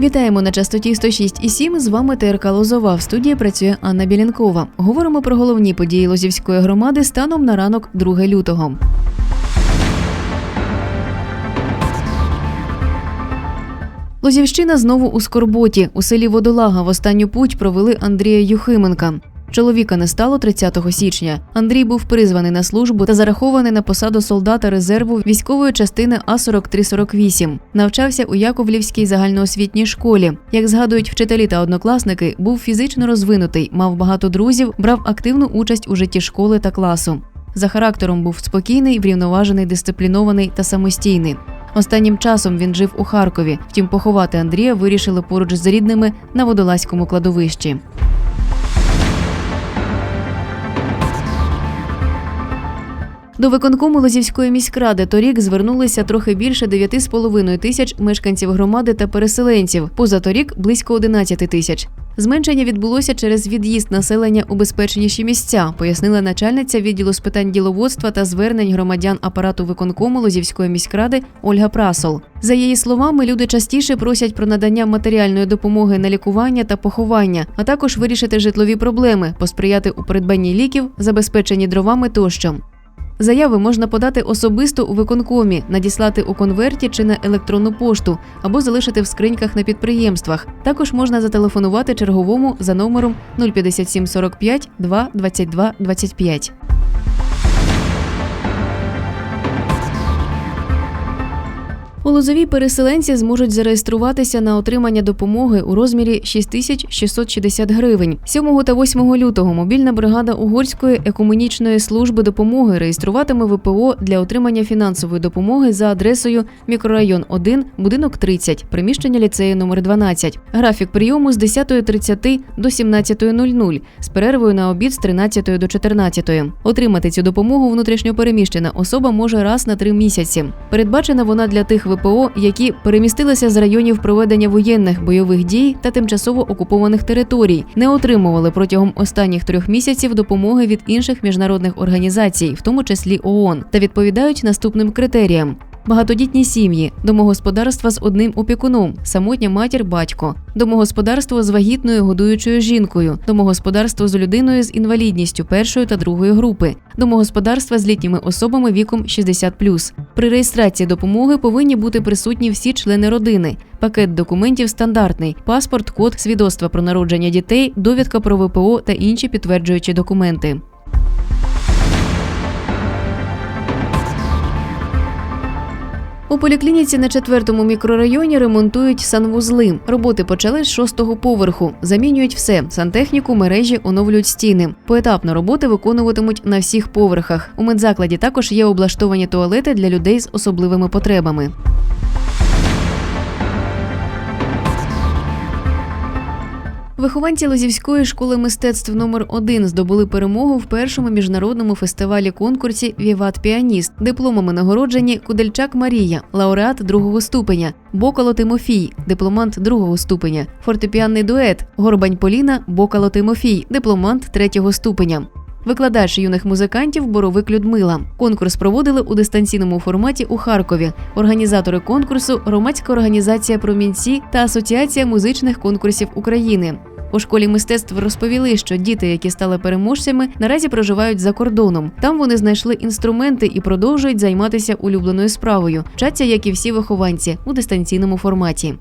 Вітаємо на частоті 106,7. З вами ТРК Лозова. В студії працює Анна Білянкова. Говоримо про головні події Лозівської громади станом на ранок 2 лютого. Лозівщина знову у скорботі. У селі Водолага в останню путь провели Андрія Юхименка. Чоловіка не стало 30 січня. Андрій був призваний на службу та зарахований на посаду солдата резерву військової частини А 4348 Навчався у Яковлівській загальноосвітній школі. Як згадують вчителі та однокласники, був фізично розвинутий, мав багато друзів, брав активну участь у житті школи та класу. За характером був спокійний, врівноважений, дисциплінований та самостійний. Останнім часом він жив у Харкові. Втім, поховати Андрія вирішили поруч з рідними на водолазькому кладовищі. До виконкому Лозівської міськради торік звернулися трохи більше 9,5 тисяч мешканців громади та переселенців. Позаторік близько 11 тисяч. Зменшення відбулося через від'їзд населення у безпечніші місця, пояснила начальниця відділу з питань діловодства та звернень громадян апарату виконкому Лозівської міськради Ольга Прасол. За її словами, люди частіше просять про надання матеріальної допомоги на лікування та поховання, а також вирішити житлові проблеми, посприяти у придбанні ліків, забезпеченні дровами тощо. Заяви можна подати особисто у виконкомі, надіслати у конверті чи на електронну пошту або залишити в скриньках на підприємствах. Також можна зателефонувати черговому за номером 057 45 2 22 25. У Лозовій переселенці зможуть зареєструватися на отримання допомоги у розмірі 6660 гривень. 7 та 8 лютого мобільна бригада Угорської екуменічної служби допомоги реєструватиме ВПО для отримання фінансової допомоги за адресою мікрорайон 1, будинок 30, приміщення ліцею номер 12. Графік прийому з 10.30 до 17.00 з перервою на обід з 13 до 14. Отримати цю допомогу внутрішньопереміщена особа може раз на три місяці. Передбачена вона для тих ВПО, які перемістилися з районів проведення воєнних бойових дій та тимчасово окупованих територій, не отримували протягом останніх трьох місяців допомоги від інших міжнародних організацій, в тому числі ООН, та відповідають наступним критеріям. Багатодітні сім'ї, домогосподарства з одним опікуном, самотня матір, батько, домогосподарство з вагітною годуючою жінкою, домогосподарство з людиною з інвалідністю першої та другої групи, домогосподарства з літніми особами віком 60+. При реєстрації допомоги повинні бути присутні всі члени родини. Пакет документів стандартний: паспорт, код, свідоцтва про народження дітей, довідка про ВПО та інші підтверджуючі документи. У поліклініці на четвертому мікрорайоні ремонтують санвузли. Роботи почали з шостого поверху. Замінюють все: сантехніку, мережі, оновлюють стіни. Поетапно роботи виконуватимуть на всіх поверхах. У медзакладі також є облаштовані туалети для людей з особливими потребами. Вихованці Лозівської школи мистецтв номер 1 здобули перемогу в першому міжнародному фестивалі конкурсі Віват Піаніст. Дипломами нагороджені Кудельчак Марія, лауреат другого ступеня, Бокало Тимофій, дипломант другого ступеня, фортепіанний дует, Горбань Поліна, Бокало Тимофій, дипломант третього ступеня. Викладач юних музикантів Боровик Людмила. Конкурс проводили у дистанційному форматі у Харкові. Організатори конкурсу громадська організація Промінці та Асоціація музичних конкурсів України. У школі мистецтв розповіли, що діти, які стали переможцями, наразі проживають за кордоном. Там вони знайшли інструменти і продовжують займатися улюбленою справою. Вчаться, як і всі вихованці, у дистанційному форматі.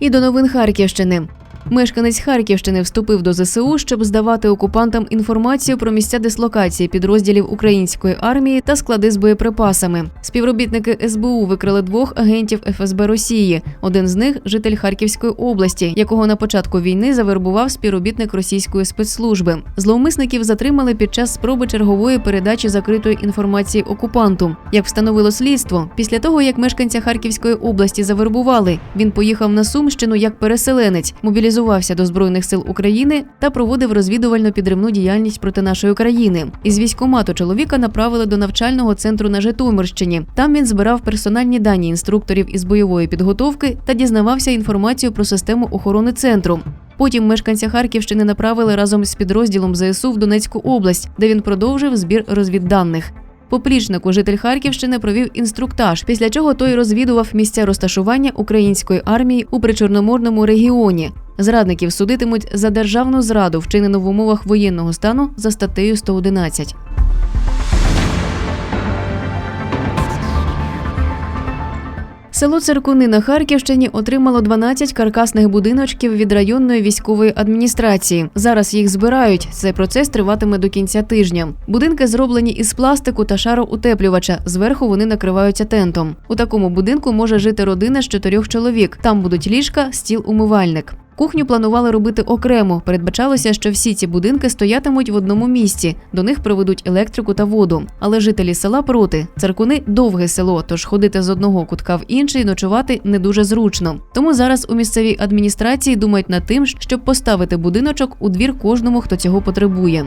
І до новин Харківщини. Мешканець Харківщини вступив до ЗСУ, щоб здавати окупантам інформацію про місця дислокації підрозділів української армії та склади з боєприпасами. Співробітники СБУ викрили двох агентів ФСБ Росії. Один з них житель Харківської області, якого на початку війни завербував співробітник російської спецслужби. Зловмисників затримали під час спроби чергової передачі закритої інформації окупанту. Як встановило слідство, після того як мешканця Харківської області завербували, він поїхав на Сумщину як переселенець, мобілізувався до збройних сил України та проводив розвідувально підривну діяльність проти нашої країни. Із військомату чоловіка направили до навчального центру на Житомирщині. Там він збирав персональні дані інструкторів із бойової підготовки та дізнавався інформацію про систему охорони центру. Потім мешканця Харківщини направили разом з підрозділом ЗСУ в Донецьку область, де він продовжив збір розвідданих. Поплічнику житель Харківщини провів інструктаж, після чого той розвідував місця розташування української армії у причорноморному регіоні. Зрадників судитимуть за державну зраду, вчинену в умовах воєнного стану за статтею 111. Село Циркуни на Харківщині отримало 12 каркасних будиночків від районної військової адміністрації. Зараз їх збирають. Цей процес триватиме до кінця тижня. Будинки зроблені із пластику та шароутеплювача. Зверху вони накриваються тентом. У такому будинку може жити родина з чотирьох чоловік. Там будуть ліжка, стіл, умивальник. Кухню планували робити окремо. Передбачалося, що всі ці будинки стоятимуть в одному місці. До них приведуть електрику та воду. Але жителі села проти. Церкуни довге село, тож ходити з одного кутка в інший ночувати не дуже зручно. Тому зараз у місцевій адміністрації думають над тим, щоб поставити будиночок у двір кожному, хто цього потребує.